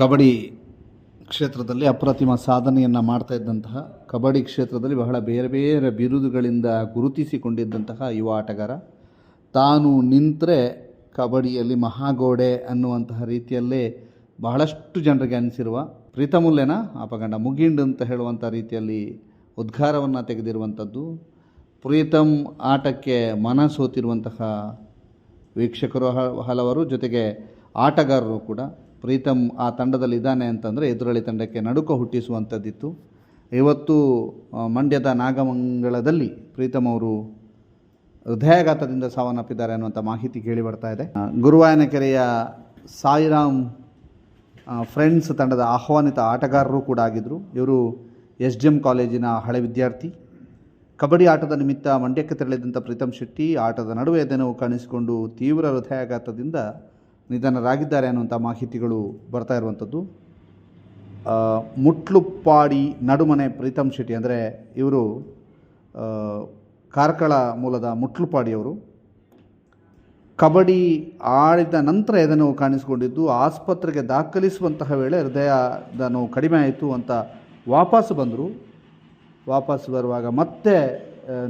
ಕಬಡ್ಡಿ ಕ್ಷೇತ್ರದಲ್ಲಿ ಅಪ್ರತಿಮ ಸಾಧನೆಯನ್ನು ಮಾಡ್ತಾ ಇದ್ದಂತಹ, ಕಬಡ್ಡಿ ಕ್ಷೇತ್ರದಲ್ಲಿ ಬಹಳ ಬೇರೆ ಬೇರೆ ಬಿರುದುಗಳಿಂದ ಗುರುತಿಸಿಕೊಂಡಿದ್ದಂತಹ ಯುವ ಆಟಗಾರ. ತಾನು ನಿಂತರೆ ಕಬಡ್ಡಿಯಲ್ಲಿ ಮಹಾಗೋಡೆ ಅನ್ನುವಂತಹ ರೀತಿಯಲ್ಲೇ ಬಹಳಷ್ಟು ಜನರಿಗೆ ಅನಿಸಿರುವ ಪ್ರೀತಮುಲ್ಲೆನ ಅಪಗಂಡ ಮುಗಿಂಡು ಅಂತ ಹೇಳುವಂಥ ರೀತಿಯಲ್ಲಿ ಉದ್ಗಾರವನ್ನು ತೆಗೆದಿರುವಂಥದ್ದು ಪ್ರೀತಮ್ ಆಟಕ್ಕೆ ಮನ ಸೋತಿರುವಂತಹ ವೀಕ್ಷಕರು ಹಲವರು, ಜೊತೆಗೆ ಆಟಗಾರರು ಕೂಡ. ಪ್ರೀತಮ್ ಆ ತಂಡದಲ್ಲಿದ್ದಾನೆ ಅಂತಂದರೆ ಎದುರಾಳಿ ತಂಡಕ್ಕೆ ನಡುಕ ಹುಟ್ಟಿಸುವಂಥದ್ದಿತ್ತು. ಇವತ್ತು ಮಂಡ್ಯದ ನಾಗಮಂಗಳದಲ್ಲಿ ಪ್ರೀತಮ್ ಅವರು ಹೃದಯಾಘಾತದಿಂದ ಸಾವನ್ನಪ್ಪಿದ್ದಾರೆ ಅನ್ನುವಂಥ ಮಾಹಿತಿ ಕೇಳಿ ಬರ್ತಾ ಇದೆ. ಗುರುವಾಯನಕೆರೆಯ ಸಾಯಿರಾಮ್ ಫ್ರೆಂಡ್ಸ್ ತಂಡದ ಆಹ್ವಾನಿತ ಆಟಗಾರರು ಕೂಡ ಆಗಿದ್ದರು ಇವರು ಎಸ್ ಡಿ ಎಂ ಕಾಲೇಜಿನ ಹಳೆ ವಿದ್ಯಾರ್ಥಿ. ಕಬಡ್ಡಿ ಆಟದ ನಿಮಿತ್ತ ಮಂಡ್ಯಕ್ಕೆ ತೆರಳಿದಂಥ ಪ್ರೀತಮ್ ಶೆಟ್ಟಿ ಆಟದ ನಡುವೆ ಎದೆನೋವು ಕಾಣಿಸಿಕೊಂಡು ತೀವ್ರ ಹೃದಯಾಘಾತದಿಂದ ನಿಧನರಾಗಿದ್ದಾರೆ ಅನ್ನುವಂಥ ಮಾಹಿತಿಗಳು ಬರ್ತಾ ಇರುವಂಥದ್ದು. ಮುಟ್ಲುಪ್ಪಾಡಿ ನಡುಮನೆ ಪ್ರೀತಮ್ ಶೆಟ್ಟಿ ಅಂದರೆ ಇವರು ಕಾರ್ಕಳ ಮೂಲದ ಮುಟ್ಲುಪಾಡಿಯವರು ಕಬಡ್ಡಿ ಆಡಿದ ನಂತರ ಎದೆನೋವು ಕಾಣಿಸಿಕೊಂಡಿದ್ದು, ಆಸ್ಪತ್ರೆಗೆ ದಾಖಲಿಸುವಂತಹ ವೇಳೆ ಹೃದಯದ ನೋವು ಕಡಿಮೆ ಆಯಿತು ಅಂತ ವಾಪಸ್ ಬಂದರು. ವಾಪಸ್ ಬರುವಾಗ ಮತ್ತೆ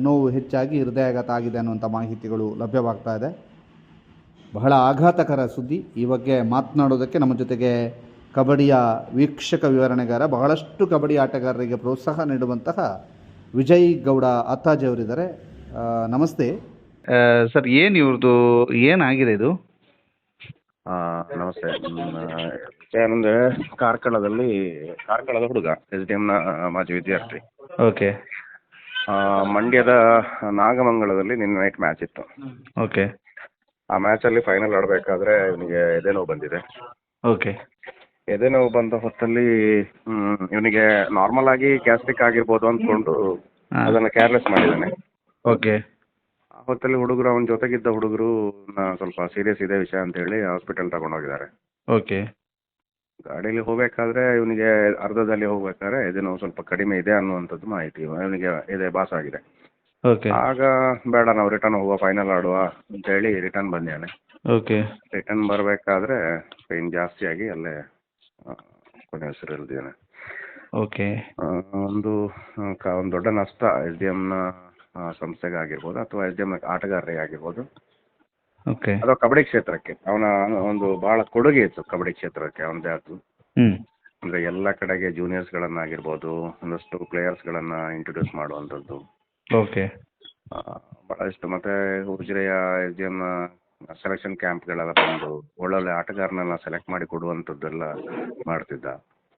ನೋವು ಹೆಚ್ಚಾಗಿ ಹೃದಯಾಘಾತ ಆಗಿದೆ ಅನ್ನುವಂಥ ಮಾಹಿತಿಗಳು ಲಭ್ಯವಾಗ್ತಾ ಇದೆ. ಬಹಳ ಆಘಾತಕರ ಸುದ್ದಿ. ಈ ಬಗ್ಗೆ ಮಾತನಾಡೋದಕ್ಕೆ ನಮ್ಮ ಜೊತೆಗೆ ಕಬಡ್ಡಿಯ ವೀಕ್ಷಕ ವಿವರಣೆಗಾರ ಬಹಳಷ್ಟು ಕಬಡ್ಡಿ ಆಟಗಾರರಿಗೆ ಪ್ರೋತ್ಸಾಹ ನೀಡುವಂತಹ ವಿಜಯ್ ಗೌಡ ಅತ್ತಾಜಿ ಅವರಿದ್ದಾರೆ. ನಮಸ್ತೆ. ಸರ್ ಏನು ಇವ್ರದ್ದು ಏನಾಗಿದೆ ಇದು? ಆ, ನಮಸ್ತೆ. ಏನಂದ್ರೆ ಕಾರ್ಕಳದಲ್ಲಿ ಕಾರ್ಕಳದ ಹುಡುಗ ಎಸ್ ಡಿ ಎಂನ ಮಾಜಿ ವಿದ್ಯಾರ್ಥಿ. ಓಕೆ. ಆ, ಮಂಡ್ಯದ ನಾಗಮಂಗಲದಲ್ಲಿ ನಿನ್ನೆ ನೈಟ್ ಮ್ಯಾಚ್ ಇತ್ತು. ಓಕೆ. ಆ ಮ್ಯಾಚಲ್ಲಿ ಫೈನಲ್ ಆಡಬೇಕಾದ್ರೆ ಇವನಿಗೆ ಎದೆ ನೋವು ಬಂದಿದೆ. ಓಕೆ ಎದೆ ನೋವು ಬಂದ ಹೊತ್ತಲ್ಲಿ ಇವನಿಗೆ ನಾರ್ಮಲ್ ಆಗಿ ಗ್ಯಾಸ್ಟ್ರಿಕ್ ಆಗಿರ್ಬೋದು ಅಂದ್ಕೊಂಡು ಅದನ್ನ ಕೇರ್ಲೆಸ್ ಮಾಡಿದ್ದಾನೆ. ಓಕೆ ಆ ಹೊತ್ತಲ್ಲಿ ಹುಡುಗರು ಅವನ ಜೊತೆಗಿದ್ದ ಹುಡುಗರು ಸ್ವಲ್ಪ ಸೀರಿಯಸ್ ಇದೆ ವಿಷಯ ಅಂತ ಹೇಳಿ ಹಾಸ್ಪಿಟಲ್ ತಗೊಂಡೋಗಿದ್ದಾರೆ ಓಕೆ ಗಾಡೀಲಿ ಹೋಗಬೇಕಾದ್ರೆ ಇವನಿಗೆ ಅರ್ಧದಲ್ಲಿ ಹೋಗ್ಬೇಕಾದ್ರೆ ಎದೆ ನೋವು ಸ್ವಲ್ಪ ಕಡಿಮೆ ಇದೆ ಅನ್ನುವಂಥದ್ದು ಮಾಹಿತಿ. ಇವನಿಗೆ ಎದೆ ಭಾಸ ಆಗಿದೆ ಓಕೆ ಆಗ ಬೇಡ ನಾವು ರಿಟರ್ನ್ ಹೋಗುವ ಫೈನಲ್ ಆಡುವ ಅಂತ ಹೇಳಿ ರಿಟರ್ನ್ ಬಂದಿದ್ದಾನೆ ಓಕೆ ರಿಟರ್ನ್ ಬರಬೇಕಾದ್ರೆ ಪೈನ್ ಜಾಸ್ತಿ ಆಗಿ ಅಲ್ಲೇ ಕೊನೆ ಹೆಸರು ಇಳಿದಿದ್ದಾನೆ ಓಕೆ ಒಂದು ಕ- ಒಂದು ದೊಡ್ಡ ನಷ್ಟ ಎಸ್ ಡಿ ಎಮ್ನ ಸಂಸ್ಥೆಗೆ ಆಗಿರ್ಬೋದು ಅಥವಾ ಎಸ್ ಡಿ ಎಮ್ನ ಆಟಗಾರರಿಗೆ ಆಗಿರ್ಬೋದು. ಓಕೆ ಅಥವಾ ಕಬಡ್ಡಿ ಕ್ಷೇತ್ರಕ್ಕೆ ಅವನ ಒಂದು ಬಹಳ ಕೊಡುಗೆ ಇತ್ತು ಕಬಡ್ಡಿ ಕ್ಷೇತ್ರಕ್ಕೆ ಅವನದೇ ಹ್ಞೂ ಅಂದರೆ ಎಲ್ಲ ಕಡೆಗೆ ಜೂನಿಯರ್ಸ್ಗಳನ್ನಾಗಿರ್ಬೋದು ಒಂದಷ್ಟು ಪ್ಲೇಯರ್ಸ್ಗಳನ್ನು ಇಂಟ್ರೊಡ್ಯೂಸ್ ಮಾಡುವಂಥದ್ದು. ಓಕೆ ಭಾಳಷ್ಟು ಮತ್ತು ಉಜಿರೆಯ ಡಿ ಎಮ್ನ ಸೆಲೆಕ್ಷನ್ ಕ್ಯಾಂಪ್ಗಳೆಲ್ಲ ಬಂದು ಒಳ್ಳೊಳ್ಳೆ ಆಟಗಾರನೆಲ್ಲ ಸೆಲೆಕ್ಟ್ ಮಾಡಿ ಕೊಡುವಂಥದ್ದೆಲ್ಲ ಮಾಡ್ತಿದ್ದ.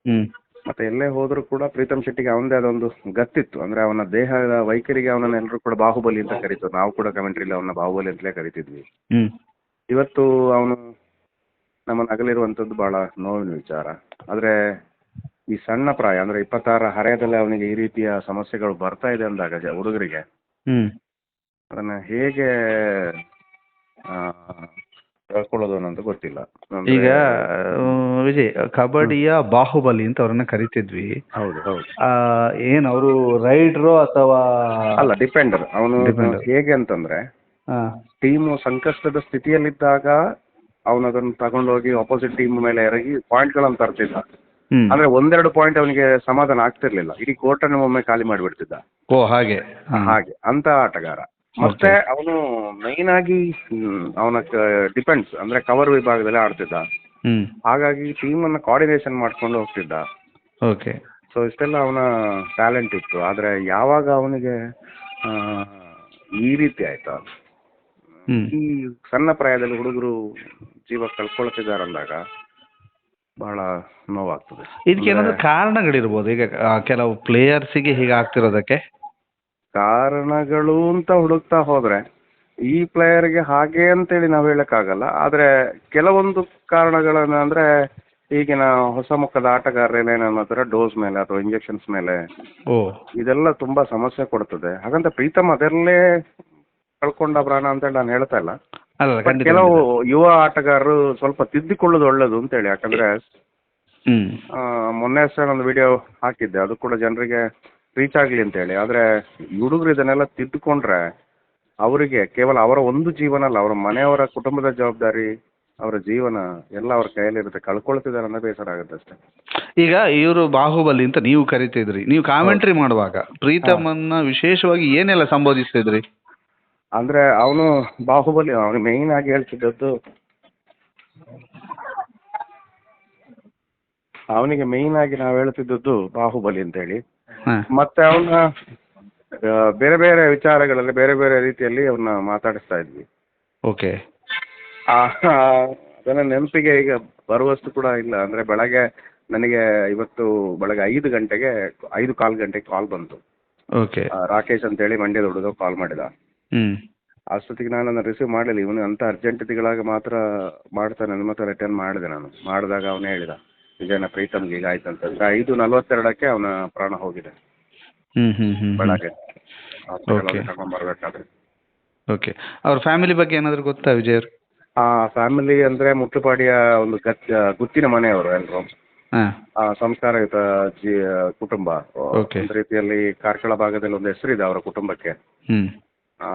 ಮತ್ತೆ ಮತ್ತು ಎಲ್ಲೇ ಹೋದರೂ ಕೂಡ ಪ್ರೀತಮ್ ಶೆಟ್ಟಿಗೆ ಅವನದೇ ಅದೊಂದು ಗತ್ತಿತ್ತು. ಅಂದ್ರೆ ಅವನ ದೇಹದ ವೈಖರಿಗೆ ಅವನನ್ನ ಎಲ್ಲರೂ ಕೂಡ ಬಾಹುಬಲಿ ಅಂತ ಕರೀತಾರೆ ನಾವು ಕೂಡ ಕಮೆಂಟ್ರಿಲಿ ಅವನ ಬಾಹುಬಲಿ ಅಂತಲೇ ಕರಿತಿದ್ವಿ. ಇವತ್ತು ಅವನು ನಮ್ಮ ಅಗಲಿರುವಂಥದ್ದು ಬಹಳ ನೋವಿನ ವಿಚಾರ. ಆದರೆ ಈ ಸಣ್ಣ ಪ್ರಾಯ ಅಂದ್ರೆ ಇಪ್ಪತ್ತಾರ ಹರೆಯದಲ್ಲಿ ಅವನಿಗೆ ಈ ರೀತಿಯ ಸಮಸ್ಯೆಗಳು ಬರ್ತಾ ಇದೆ ಅಂದಾಗ ಜ ಹುಡುಗರಿಗೆ ಅದನ್ನ ಅದನ್ನು ಹೇಗೆ ಕಳ್ಕೊಳ್ಳೋದು ಅನ್ನೋದು ಗೊತ್ತಿಲ್ಲ. ಅಂದ್ರೆ- ಈಗ ಆ, ವಿಜಯ್ ಕಬಡ್ಡಿಯ ಬಾಹುಬಲಿ ಅಂತ ಅವ್ರನ್ನ ಕರಿತಿದ್ವಿ. ಹೌದು ಹೌದು. ಆ, ಏನ್ ಅವರು ರೈಡ್ರು ಅಥವಾ ಅಲ್ಲ ಡಿಪೆಂಡರ್ ಅವನು. ಹೇಗೆ ಅಂತಂದ್ರೆ ಆ, ಟೀಮು ಸಂಕಷ್ಟದ ಸ್ಥಿತಿಯಲ್ಲಿದ್ದಾಗ ಅವನದನ್ನು ಅದನ್ನು ತಗೊಂಡೋಗಿ ಆಪೋಸಿಟ್ ಟೀಮ್ ಮೇಲೆ ಎರಗಿ ಪಾಯಿಂಟ್ಗಳನ್ನು ತರ್ತಿದ್ದ. ಅಂದ್ರೆ ಒಂದೆರಡು ಪಾಯಿಂಟ್ ಅವನಿಗೆ ಸಮಾಧಾನ ಆಗ್ತಿರ್ಲಿಲ್ಲ. ಇಡೀ ಕೋರ್ಟನ್ನು ಒಮ್ಮೆ ಖಾಲಿ ಮಾಡಿಬಿಡ್ತಿದ್ದ. ಓ ಹಾಗೆ. ಹಾಗೆ. ಅಂತ ಆಟಗಾರ. ಮತ್ತೆ ಅವನು ಮೈನ್ ಆಗಿ ಅವನ ಡಿಪೆಂಡ್ಸ್ ಅಂದ್ರೆ ಕವರ್ ವಿಭಾಗದಲ್ಲಿ ಆಡ್ತಿದ್ದ. ಹಾಗಾಗಿ ಟೀಮ್ ಅನ್ನ ಕೋಆರ್ಡಿನೇಷನ್ ಮಾಡ್ಕೊಂಡು ಹೋಗ್ತಿದ್ದ. ಓಕೆ ಸೊ ಇಷ್ಟೆಲ್ಲ ಅವನ ಟ್ಯಾಲೆಂಟ್ ಇತ್ತು. ಆದ್ರೆ ಯಾವಾಗ ಅವನಿಗೆ ಈ ರೀತಿ ಆಯ್ತಾ? ಈ ಸಣ್ಣ ಪ್ರಾಯದಲ್ಲಿ ಹುಡುಗರು ಜೀವ ಕಳ್ಕೊಳ್ತಿದಾರಂದಾಗ ಬಹಳ ನೋವಾಗ್ತದೆ. ಇದಕ್ಕೆ ಏನಾದ್ರು ಕಾರಣಗಳಿರ್ಬೋದು? ಈಗ ಕೆಲವು ಕೆಲವು ಪ್ಲೇಯರ್ಸಿಗೆ ಹೀಗೆ ಆಗ್ತಿರೋದಕ್ಕೆ? ಕಾರಣಗಳು ಅಂತ ಹುಡುಕ್ತಾ ಹೋದ್ರೆ ಈ ಪ್ಲೇಯರ್ಗೆ ಹಾಗೆ ಅಂತೇಳಿ ನಾವು ಹೇಳಕ್ಕಾಗಲ್ಲ. ಆದ್ರೆ ಕೆಲವೊಂದು ಕಾರಣಗಳನ್ನ ಅಂದ್ರೆ ಈಗಿನ ಹೊಸ ಮುಖದ ಆಟಗಾರರೇನೇ ನನ್ನ ಹತ್ರ ಡೋಸ್ ಮೇಲೆ ಅಥವಾ ಇಂಜೆಕ್ಷನ್ಸ್ ಮೇಲೆ ಓ. ಇದೆಲ್ಲ ತುಂಬಾ ಸಮಸ್ಯೆ ಕೊಡ್ತದೆ. ಹಾಗಂತ ಪ್ರೀತಮ್ ಅದರಲ್ಲೇ ಕಳ್ಕೊಂಡ ಪ್ರಾಣ ಅಂತೇಳಿ ನಾನು ಹೇಳ್ತಾ ಇಲ್ಲ. ಅಲ್ಲ ಕೆಲವು ಯುವ ಆಟಗಾರರು ಸ್ವಲ್ಪ ತಿದ್ದಿಕೊಳ್ಳೋದು ಒಳ್ಳೇದು ಅಂತೇಳಿ ಯಾಕಂದ್ರೆ ಹ್ಮ್. ಆ, ಮೊನ್ನೆ ಅಷ್ಟೇ ಒಂದು ವಿಡಿಯೋ ಹಾಕಿದ್ದೆ ಅದು ಕೂಡ ಜನರಿಗೆ ರೀಚ್ ಆಗ್ಲಿ ಅಂತ ಹೇಳಿ ಆದ್ರೆ ಹುಡುಗರು ಇದನ್ನೆಲ್ಲ ತಿದ್ದುಕೊಂಡ್ರೆ ಅವರಿಗೆ ಕೇವಲ ಅವರ ಒಂದು ಜೀವನ ಅಲ್ಲ ಅವರ ಮನೆಯವರ ಕುಟುಂಬದ ಜವಾಬ್ದಾರಿ ಅವರ ಜೀವನ ಎಲ್ಲ ಅವ್ರ ಕೈಯಲ್ಲಿರುತ್ತೆ. ಕಳ್ಕೊಳ್ತಿದ್ದಾರೆ ಅನ್ನೋ ಬೇಸರ ಆಗುತ್ತೆ ಅಷ್ಟೇ. ಈಗ ಇವರು ಬಾಹುಬಲಿ ಅಂತ ನೀವು ಕರಿತಿದ್ರಿ ನೀವು ಕಾಮೆಂಟ್ರಿ ಮಾಡುವಾಗ ಪ್ರೀತಮನ್ನ ವಿಶೇಷವಾಗಿ ಏನೆಲ್ಲ ಸಂಬೋಧಿಸ್ತಿದ್ರಿ ಅಂದ್ರೆ ಅವನು ಬಾಹುಬಲಿ ಅವನು ಮೇನ್ ಆಗಿ ಹೇಳ್ತಿದ್ದದ್ದು ಅವನಿಗೆ ಮೇನ್ ಆಗಿ ನಾವು ಹೇಳ್ತಿದ್ದದ್ದು ಬಾಹುಬಲಿ ಅಂತ ಹೇಳಿ ಮತ್ತೆ ಅವನ ಬೇರೆ ಬೇರೆ ವಿಚಾರಗಳಲ್ಲಿ ಬೇರೆ ಬೇರೆ ರೀತಿಯಲ್ಲಿ ಅವನ್ನ ಮಾತಾಡಿಸ್ತಾ ಇದ್ವಿ. ಓಕೆ. ಆ, ಅದನ್ನ ನೆನಪಿಗೆ ಈಗ ಬರುವಷ್ಟು ಕೂಡ ಇಲ್ಲ. ಅಂದ್ರೆ ಬೆಳಗ್ಗೆ ನನಗೆ ಇವತ್ತು ಬೆಳಗ್ಗೆ ಐದು ಗಂಟೆಗೆ ಐದು ಕಾಲು ಗಂಟೆಗೆ ಕಾಲ್ ಬಂತು. ಓಕೆ. ರಾಕೇಶ್ ರಾಕೇಶ್ ಅಂತೇಳಿ ಮಂಡ್ಯದ ಹುಡುಗ ಕಾಲ್ ಮಾಡಿದ. ಹ್ಮ್. ಅಷ್ಟೊತ್ತಿಗೆ ನಾನು ಅದನ್ನ ರಿಸೀವ್ ಮಾಡಲಿಲ್ಲ. ಇವನು ಅಂತ ಇದ್ದಿಗಳಾಗ ಮಾತ್ರ ಮಾಡ್ತಾನೆ ನನ್ನ ಮಾತ್ರ ರಿಟರ್ನ್ ಮಾಡಿದೆ ನಾನು. ಮಾಡಿದಾಗ ಅವನು ಹೇಳಿದ ವಿಜಯನ ಪ್ರೀತಮ್ಗೆ ಈಗ ಆಯ್ತು ಅಂತ. ಐದು ನಲ್ವತ್ತೆರಡಕ್ಕೆ ಅವನ ಪ್ರಾಣ ಹೋಗಿದೆ. ಬೆಳಗ್ಗೆ. ಓಕೆ ಅವ್ರ ಫ್ಯಾಮಿಲಿ ಬಗ್ಗೆ ಏನಾದರೂ ಗೊತ್ತಾ ವಿಜಯ್ ಅವ್ರು? ಆ ಫ್ಯಾಮಿಲಿ ಅಂದ್ರೆ ಮುಟ್ಟುಪಾಡಿಯ ಒಂದು ಗತ್ ಗುತ್ತಿನ ಮನೆಯವರು ಆ ಸಂಸ್ಕಾರಯುತ ಜಿ ಕುಟುಂಬ. ಒಂದು ರೀತಿಯಲ್ಲಿ ಕಾರ್ಕಳ ಭಾಗದಲ್ಲಿ ಒಂದು ಹೆಸರಿದೆ ಅವರ ಕುಟುಂಬಕ್ಕೆ.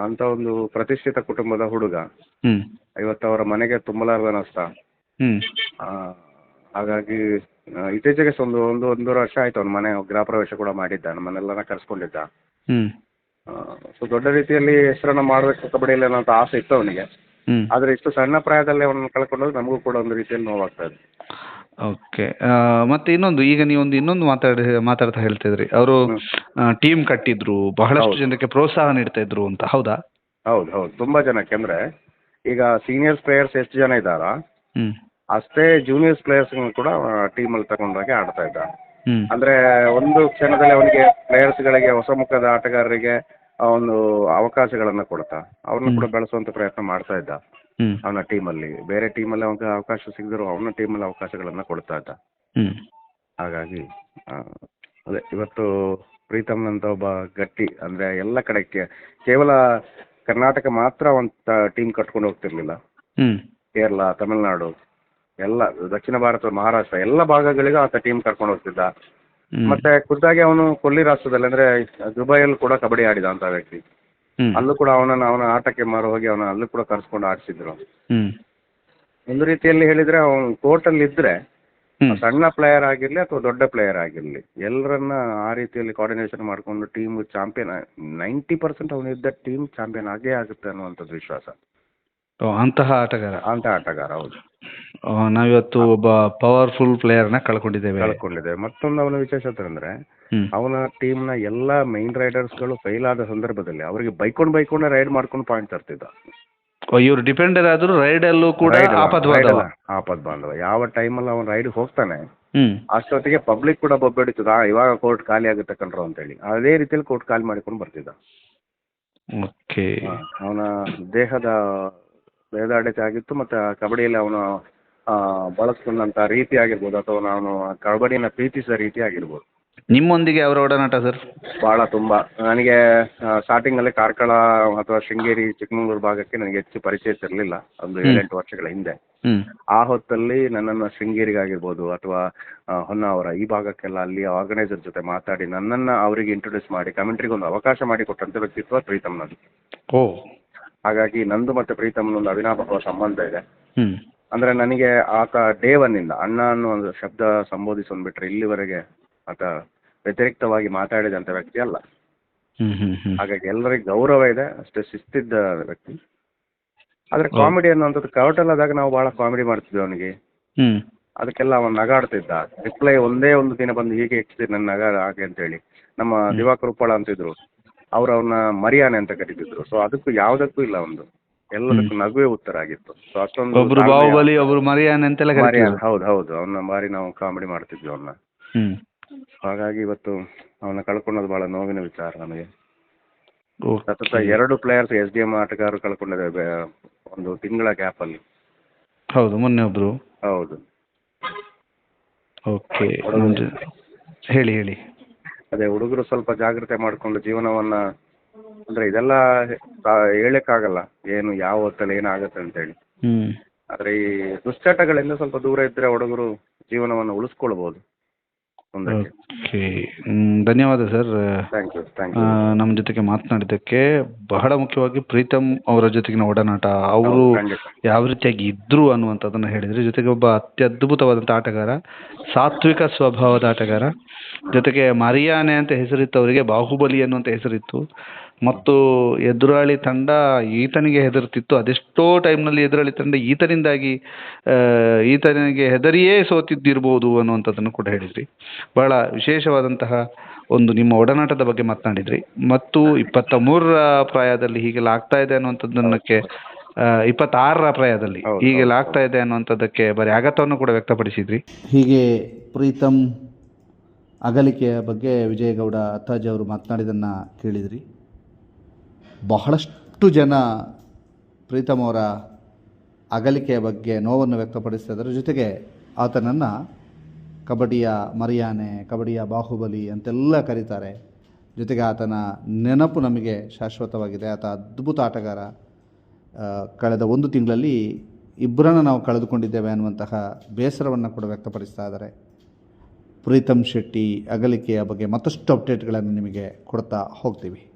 ಅಂತ ಒಂದು ಪ್ರತಿಷ್ಠಿತ ಕುಟುಂಬದ ಹುಡುಗ. ಐವತ್ತು ಇವತ್ತು ಅವರ ಮನೆಗೆ ತುಂಬಲಾರದ ನಷ್ಟ. ಹಾಗಾಗಿ ಇತ್ತೀಚೆಗೆ ಸ ಒಂದು ಒಂದು ಒಂದೂವರೆ ವರ್ಷ ಆಯ್ತು ಅವ್ನ ಮನೆ ಗೃಹ ಪ್ರವೇಶ ಕೂಡ ಮಾಡಿದ್ದ ನಮ್ಮನ್ನೆಲ್ಲನ ಕರ್ಸ್ಕೊಂಡಿದ್ದ. ಸೊ ದೊಡ್ಡ ರೀತಿಯಲ್ಲಿ ಹೆಸರನ್ನ ಮಾಡಬೇಕು ಕಬಡ್ಡಿಯಲ್ಲಿ ಅನ್ನೋ ಅಂತ ಆಸೆ ಇತ್ತು ಅವನಿಗೆ. ಆದರೆ ಆದ್ರೆ ಇಷ್ಟು ಸಣ್ಣ ಪ್ರಾಯದಲ್ಲಿ ಅವನನ್ನು ಕಳ್ಕೊಂಡು ನಮಗೂ ಕೂಡ ಒಂದು ರೀತಿಯಲ್ಲಿ ನೋವಾಗ್ತಾ ಇದೆ ಓಕೆ ಮತ್ತೆ ಇನ್ನೊಂದು ಈಗ ನೀವೊಂದು ಇನ್ನೊಂದು ಮಾತಾಡಿ ಮಾತಾಡ್ತಾ ಹೇಳ್ತಿದ್ರಿ. ಅವರು ಟೀಮ್ ಕಟ್ಟಿದ್ರು ಬಹಳಷ್ಟು ಜನಕ್ಕೆ ಪ್ರೋತ್ಸಾಹ ನೀಡ್ತಾ ಇದ್ರು ಅಂತ ಹೌದಾ? ಹೌದು ಹೌದು. ತುಂಬಾ ಜನಕ್ಕೆ ಅಂದ್ರೆ ಈಗ ಸೀನಿಯರ್ಸ್ ಪ್ಲೇಯರ್ಸ್ ಎಷ್ಟು ಜನ ಇದ್ದಾರಾ? ಅಷ್ಟೇ ಜೂನಿಯರ್ಸ್ ಪ್ಲೇಯರ್ಸ್ ಕೂಡ ಟೀಮಲ್ಲಿ ತಗೊಂಡೋಗಿ ಆಡ್ತಾ ಇದ್ದ ಅಂದ್ರೆ ಒಂದು ಕ್ಷಣದಲ್ಲಿ ಅವನಿಗೆ ಪ್ಲೇಯರ್ಸ್ಗಳಿಗೆ ಹೊಸ ಮುಖದ ಆಟಗಾರರಿಗೆ ಒಂದು ಅವಕಾಶಗಳನ್ನ ಕೊಡ್ತಾ ಅವ್ರನ್ನ ಕೂಡ ಬೆಳೆಸುವಂತ ಪ್ರಯತ್ನ ಮಾಡ್ತಾ ಇದ್ದ. ಅವನ ಟೀಮಲ್ಲಿ. ಬೇರೆ ಟೀಮಲ್ಲಿ ಅವನಿಗೆ ಅವಕಾಶ ಸಿಗದಿರೋ ಅವನ ಟೀಮಲ್ಲಿ ಅವಕಾಶಗಳನ್ನ ಕೊಡ್ತಾ ಇದ್ದ. ಹಾಗಾಗಿ ಅದೇ ಇವತ್ತು ಪ್ರೀತಮ್ನಂತ ಒಬ್ಬ ಗಟ್ಟಿ ಅಂದ್ರೆ ಎಲ್ಲ ಕಡೆಗೆ ಕೇವಲ ಕರ್ನಾಟಕ ಮಾತ್ರ ಒಂದು ಟೀಮ್ ಕಟ್ಕೊಂಡು ಹೋಗ್ತಿರ್ಲಿಲ್ಲ. ಕೇರಳ ತಮಿಳುನಾಡು ಎಲ್ಲ ದಕ್ಷಿಣ ಭಾರತ ಮಹಾರಾಷ್ಟ್ರ ಎಲ್ಲ ಭಾಗಗಳಿಗೂ ಆತ ಟೀಮ್ ಕರ್ಕೊಂಡು ಹೋಗ್ತಿದ್ದ. ಮತ್ತೆ ಖುದ್ದಾಗಿ ಅವನು ಕೊಲ್ಲಿ ರಾಷ್ಟ್ರದಲ್ಲಿ ಅಂದ್ರೆ ದುಬೈಯಲ್ಲಿ ಕೂಡ ಕಬಡ್ಡಿ ಆಡಿದ ಅಂತ ವ್ಯಕ್ತಿ. ಅಲ್ಲೂ ಕೂಡ ಅವನನ್ನ ಅವನ ಆಟಕ್ಕೆ ಮಾರು ಹೋಗಿ ಅವನ ಅಲ್ಲೂ ಕೂಡ ಕರ್ಸ್ಕೊಂಡು ಆಡಿಸಿದ್ರು. ಒಂದು ರೀತಿಯಲ್ಲಿ ಹೇಳಿದ್ರೆ ಅವನು ಕೋರ್ಟಲ್ಲಿ ಇದ್ರೆ ಸಣ್ಣ ಪ್ಲೇಯರ್ ಆಗಿರ್ಲಿ ಅಥವಾ ದೊಡ್ಡ ಪ್ಲೇಯರ್ ಆಗಿರ್ಲಿ ಎಲ್ಲರನ್ನ ಆ ರೀತಿಯಲ್ಲಿ ಕೋಆರ್ಡಿನೇಷನ್ ಮಾಡ್ಕೊಂಡು ಟೀಮ್ ಚಾಂಪಿಯನ್ ನೈಂಟಿ ಪರ್ಸೆಂಟ್ ಅವನಿದ್ದ ಟೀಮ್ ಚಾಂಪಿಯನ್ ಆಗೇ ಆಗುತ್ತೆ ಅನ್ನುವಂಥದ್ದು ವಿಶ್ವಾಸ. ಓ, ಅಂತಹ ಆಟಗಾರ. ಅಂತಹ ಆಟಗಾರ ಹೌದು. ನಾವಿವತ್ತು ಒಬ್ಬ ಪವರ್ಫುಲ್ ಪ್ಲೇಯರ್ನ ಕಳ್ಕೊಂಡಿದ್ದೇವೆ. ಕಳ್ಕೊಂಡಿದ್ದೇವೆ. ಮತ್ತೊಂದು ಅವನ ವಿಶೇಷತೆ ಅಂದ್ರೆ ಅವನ ಟೀಮ್ನ ಎಲ್ಲ ಮೈನ್ ರೈಡರ್ಸ್ಗಳು ಫೈಲ್ ಆದ ಸಂದರ್ಭದಲ್ಲಿ ಅವರಿಗೆ ಬೈಕೊಂಡು ಬೈಕೊಂಡೇ ರೈಡ್ ಮಾಡ್ಕೊಂಡು ಪಾಯಿಂಟ್ ತರ್ತಿದ್ದ. ಇವ್ರು ಡಿಪೆಂಡರ್ ಆದ್ರೂ ಅಲ್ಲೂ ಕೂಡ ಆಪದ್ ಅಲ್ಲ, ಅಲ್ಲ, ಬಾಂಧವ ಯಾವ ಟೈಮಲ್ಲಿ ಅವನು ರೈಡ್ ಹೋಗ್ತಾನೆ. ಅಷ್ಟೊತ್ತಿಗೆ ಪಬ್ಲಿಕ್ ಕೂಡ ಬೊಬ್ಬೆಡಿತದ ಇವಾಗ ಕೋರ್ಟ್ ಖಾಲಿ ಆಗುತ್ತೆ ಕಣ್ರು ಅಂತೇಳಿ. ಅದೇ ರೀತಿಯಲ್ಲಿ ಕೋರ್ಟ್ ಖಾಲಿ ಮಾಡಿಕೊಂಡು ಬರ್ತಿದ್ದ. ಓಕೆ. ಅವನ ದೇಹದ ದೇಹದಾಢ್ಯತೆ ಆಗಿತ್ತು ಮತ್ತೆ ಕಬಡ್ಡಿಯಲ್ಲಿ ಅವನು ಬಳಸ್ಕೊಂಡಂತ ರೀತಿ ಆಗಿರ್ಬೋದು ಅಥವಾ ಅವನು ಕಬಡ್ಡಿನ ಪ್ರೀತಿಸಿದ ರೀತಿ ಆಗಿರ್ಬೋದು. ನಿಮ್ಮೊಂದಿಗೆ ಅವರ ಒಡನಾಟ ಸರ್ ಬಹಳ ತುಂಬಾ. ನನಗೆ ಸ್ಟಾರ್ಟಿಂಗ್ ಅಲ್ಲಿ ಕಾರ್ಕಳ ಅಥವಾ ಶೃಂಗೇರಿ ಚಿಕ್ಕಮಗಳೂರು ಭಾಗಕ್ಕೆ ನನಗೆ ಹೆಚ್ಚು ಪರಿಚಯ ಇರಲಿಲ್ಲ. ಒಂದು. ಏಳೆಂಟು ವರ್ಷಗಳ ಹಿಂದೆ. ಆ ಹೊತ್ತಲ್ಲಿ ನನ್ನನ್ನ ಶೃಂಗೇರಿಗಾಗಿರ್ಬೋದು ಅಥವಾ ಹೊನ್ನಾವರ ಈ ಭಾಗಕ್ಕೆಲ್ಲ ಅಲ್ಲಿ ಆರ್ಗನೈಸರ್ ಜೊತೆ ಮಾತಾಡಿ ನನ್ನನ್ನ ಅವರಿಗೆ ಇಂಟ್ರೊಡ್ಯೂಸ್ ಮಾಡಿ ಕಮೆಂಟ್ರಿಗೆ ಒಂದು ಅವಕಾಶ ಮಾಡಿ ಕೊಟ್ಟಂತ ವ್ಯಕ್ತಿತ್ವ ಪ್ರೀತಮ್ನದು. ಓ. ಹಾಗಾಗಿ ನಂದು ಮತ್ತೆ ಪ್ರೀತಮ್ನ ಒಂದು ಅವಿನಾಭಾವ ಸಂಬಂಧ ಇದೆ. ಅಂದ್ರೆ ನನಗೆ ಆತ ಡೇ ಒನ್ನಿಂದ ಅಣ್ಣ ಅನ್ನೋ ಒಂದು ಶಬ್ದ ಸಂಬೋಧಿಸೋನ್ ಬಿಟ್ರೆ ಇಲ್ಲಿವರೆಗೆ ಆತ ವ್ಯತಿರಿಕ್ತವಾಗಿ ಮಾತಾಡಿದಂಥ ವ್ಯಕ್ತಿ ಅಲ್ಲ. ಹಾಗಾಗಿ ಎಲ್ಲರಿಗೆ ಗೌರವ ಇದೆ ಅಷ್ಟೇ ಶಿಸ್ತಿದ್ದ ವ್ಯಕ್ತಿ. ಆದ್ರೆ ಕಾಮಿಡಿ ಅನ್ನುವಂಥದ್ದು ಆದಾಗ ನಾವು ಬಹಳ ಕಾಮಿಡಿ ಮಾಡ್ತಿದ್ವಿ ಅವನಿಗೆ. ಅದಕ್ಕೆಲ್ಲ ಅವನು ನಗಾಡ್ತಿದ್ದ. ರಿಪ್ಲೈ ಒಂದೇ ಒಂದು ದಿನ ಬಂದು ಹೀಗೆ ಹೆಚ್ಚಿದೆ ನನ್ನ ನಗ ಹಾಗೆ ಅಂತೇಳಿ. ನಮ್ಮ ದಿವಾಕರ್ ಉಪ್ಪಳ ಅಂತಿದ್ರು ಅವ್ರು ಅವನ ಮರಿಯಾನೆ ಅಂತ ಕರೀತಿದ್ರು. ಸೊ ಅದಕ್ಕೂ ಯಾವುದಕ್ಕೂ ಇಲ್ಲ ಒಂದು. ಎಲ್ಲದಕ್ಕೂ ನಗುವೆ ಉತ್ತರ ಆಗಿತ್ತು. ಸೊ ಅಷ್ಟೊಂದು ಒಬ್ರು ಮರಿಯಾನೆ ಬಾಹುಬಲಿ ಒಬ್ರು ಮರಿಯಾನ್ ಅಂತೆಲ್ಲ ಹೌದು ಹೌದು. ಅವನ್ನ ಬಾರಿ ನಾವು ಕಾಮಿಡಿ ಮಾಡ್ತಿದ್ವಿ ಅವನ್ನ ಹಾಗಾಗಿ ಇವತ್ತು ಅವನ್ನ ಕಳ್ಕೊಳ್ಳೋದು ಬಹಳ ನೋವಿನ ವಿಚಾರ ನಮಗೆ ಸತತ ಎರಡು ಪ್ಲೇಯರ್ಸ್ ಎಸ್ ಡಿ ಎಂ ಆಟಗಾರರು ಕಳ್ಕೊಂಡಿದ್ದಾರೆ ಒಂದು ತಿಂಗಳ ಗ್ಯಾಪ್ ಅಲ್ಲಿ. ಹೌದು ಮೊನ್ನೆ ಒಬ್ರು. ಹೌದು. ಓಕೆ ಹೇಳಿ ಹೇಳಿ. ಅದೇ ಹುಡುಗರು ಸ್ವಲ್ಪ ಜಾಗ್ರತೆ ಮಾಡಿಕೊಂಡು ಜೀವನವನ್ನ ಅಂದ್ರೆ ಇದೆಲ್ಲ ಹೇಳಕ್ಕಾಗಲ್ಲ ಏನು ಯಾವ ಹೊತ್ತಲ್ಲಿ ಏನಾಗುತ್ತೆ ಅಂತೇಳಿ ಹ್ಮ್. ಆದ್ರೆ ಈ ದುಶ್ಚಟಗಳಿಂದ ಸ್ವಲ್ಪ ದೂರ ಇದ್ರೆ ಹುಡುಗರು ಜೀವನವನ್ನು ಉಳಿಸ್ಕೊಳ್ಬಹುದು ಮುಂದಕ್ಕೆ ಓಕೆ. ಧನ್ಯವಾದ sir. Thank you thank you ನಮ್ಮ ಜೊತೆಗೆ ಮಾತನಾಡಿದ್ದಕ್ಕೆ ಬಹಳ ಮುಖ್ಯವಾಗಿ ಪ್ರೀತಮ್ ಅವರ ಜೊತೆಗಿನ ಒಡನಾಟ ಅವರು ಖಂಡಿತ. ಯಾವ ರೀತಿಯಾಗಿ ಇದ್ರು ಅನ್ನುವಂಥದ್ದನ್ನು ಹೇಳಿದ್ರು. ಜೊತೆಗೆ ಒಬ್ಬ ಅತ್ಯದ್ಭುತವಾದಂಥ ಆಟಗಾರ ಸಾತ್ವಿಕ ಸ್ವಭಾವದ ಆಟಗಾರ. ಜೊತೆಗೆ ಮರಿಯಾನೆ ಅಂತ ಹೆಸರಿತ್ತು ಅವರಿಗೆ ಬಾಹುಬಲಿ ಅನ್ನುವಂಥ ಹೆಸರಿತ್ತು. ಮತ್ತು ಎದುರಾಳಿ ತಂಡ ಈತನಿಗೆ ಹೆದರ್ತಿತ್ತು. ಅದೆಷ್ಟೋ ಟೈಮ್ನಲ್ಲಿ ಎದುರಾಳಿ ತಂಡ ಈತನಿಂದಾಗಿ ಈತನಿಗೆ ಹೆದರಿಯೇ ಸೋತಿದ್ದಿರ್ಬೋದು ಅನ್ನುವಂಥದ್ದನ್ನು ಕೂಡ ಹೇಳಿದ್ರಿ. ಬಹಳ ವಿಶೇಷವಾದಂತಹ ಒಂದು ನಿಮ್ಮ ಒಡನಾಟದ ಬಗ್ಗೆ ಮಾತನಾಡಿದ್ರಿ. ಮತ್ತು ಇಪ್ಪತ್ತ ಮೂರರ ಪ್ರಾಯದಲ್ಲಿ ಹೀಗೆಲ್ಲ ಆಗ್ತಾ ಇದೆ ಅನ್ನುವಂಥದ್ದನ್ನಕ್ಕೆ ಇಪ್ಪತ್ತಾರರ ಪ್ರಾಯದಲ್ಲಿ ಹೀಗೆ ಹೀಗೆಲ್ಲ ಆಗ್ತಾ ಇದೆ ಅನ್ನುವಂಥದ್ದಕ್ಕೆ ಬರೀ ಆಘಾತವನ್ನು ಕೂಡ ವ್ಯಕ್ತಪಡಿಸಿದ್ರಿ. ಹೀಗೆ ಪ್ರೀತಮ್ ಅಗಲಿಕೆಯ ಬಗ್ಗೆ ವಿಜಯಗೌಡ ಅತ್ತಾಜಿ ಅವರು ಮಾತನಾಡಿದ್ದನ್ನು ಕೇಳಿದ್ರಿ. ಬಹಳಷ್ಟು ಜನ ಪ್ರೀತಮ್ ಅವರ ಅಗಲಿಕೆಯ ಬಗ್ಗೆ ನೋವನ್ನು ವ್ಯಕ್ತಪಡಿಸ್ತಾ ಇದ್ದಾರೆ ಜೊತೆಗೆ ಆತನನ್ನು ಕಬಡ್ಡಿಯ ಮರಿಯಾನೆ, ಕಬಡ್ಡಿಯ ಬಾಹುಬಲಿ ಅಂತೆಲ್ಲ ಕರೀತಾರೆ. ಜೊತೆಗೆ ಆತನ ನೆನಪು ನಮಗೆ ಶಾಶ್ವತವಾಗಿದೆ. ಆತ ಅದ್ಭುತ ಆಟಗಾರ. ಕಳೆದ ಒಂದು ತಿಂಗಳಲ್ಲಿ ಇಬ್ಬರನ್ನು ನಾವು ಕಳೆದುಕೊಂಡಿದ್ದೇವೆ ಅನ್ನುವಂತಹ ಬೇಸರವನ್ನು ಕೂಡ ವ್ಯಕ್ತಪಡಿಸ್ತಾ ಇದ್ದಾರೆ. ಪ್ರೀತಮ್ ಶೆಟ್ಟಿ ಅಗಲಿಕೆಯ ಬಗ್ಗೆ ಮತ್ತಷ್ಟು ಅಪ್ಡೇಟ್ಗಳನ್ನು ನಿಮಗೆ ಕೊಡ್ತಾ ಹೋಗ್ತೀವಿ.